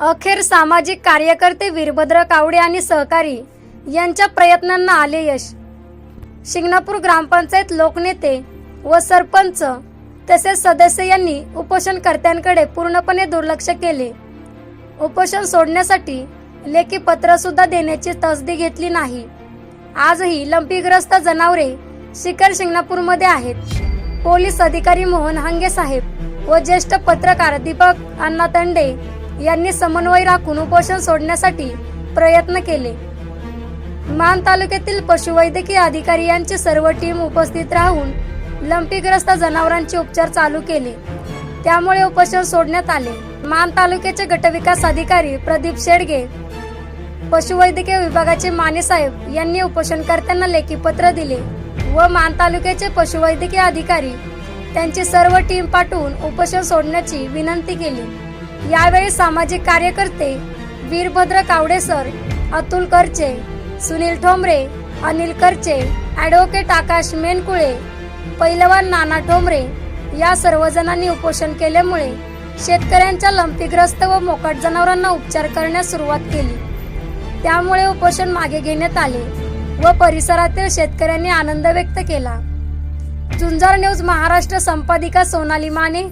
अखेर सामाजिक कार्यकर्ते वीरभद्र कावडे आणि सहकारी यांच्या प्रयत्नांना आले यश. शिंगणापूर ग्रामपंचायत लोकनेते व सरपंच तसेच सदस्य यांनी उपोषणकर्त्यांकडे पूर्णपणे दुर्लक्ष केले. उपोषण सोडण्यासाठी लेखी पत्र सुद्धा देण्याची तसदी घेतली नाही. आजही लंपीग्रस्त जनावरे शिखर शिंगणापूरमध्ये आहेत. पोलीस अधिकारी मोहन हंगे साहेब व ज्येष्ठ पत्रकार दीपक अण्णा तंडे यांनी समन्वय राखून उपोषण सोडण्यासाठी प्रयत्न केले. मान तालुक्यातील पशुवैद्यकीय अधिकारी यांची सर्व टीम उपस्थित राहून लंपीग्रस्त जनावरांचे उपचार चालू केले. त्यामुळे उपोषण सोडण्यात आले. मान तालुक्याचे गटविकास अधिकारी प्रदीप शेडगे पशुवैद्यकीय विभागाचे माने साहेब यांनी उपोषणकर्त्यांना लेखी पत्र दिले व मान तालुक्याचे पशुवैद्यकीय अधिकारी त्यांची सर्व टीम पाठवून उपोषण सोडण्याची विनंती केली. यावेळी सामाजिक कार्यकर्ते वीरभद्र कावडे सर अतुल करचे सुनील ठोंबरे अनिल करचे ॲडव्होकेट आकाश मेनकुळे पैलवान नाना ठोंबरे या सर्वजणांनी उपोषण केल्यामुळे शेतकऱ्यांच्या लंपीग्रस्त व मोकाट जनावरांना उपचार करण्यास सुरुवात केली. त्यामुळे उपोषण मागे घेण्यात आले व परिसरातील शेतकऱ्यांनी आनंद व्यक्त केला. झुंजार न्यूज महाराष्ट्र संपादिका सोनाली माने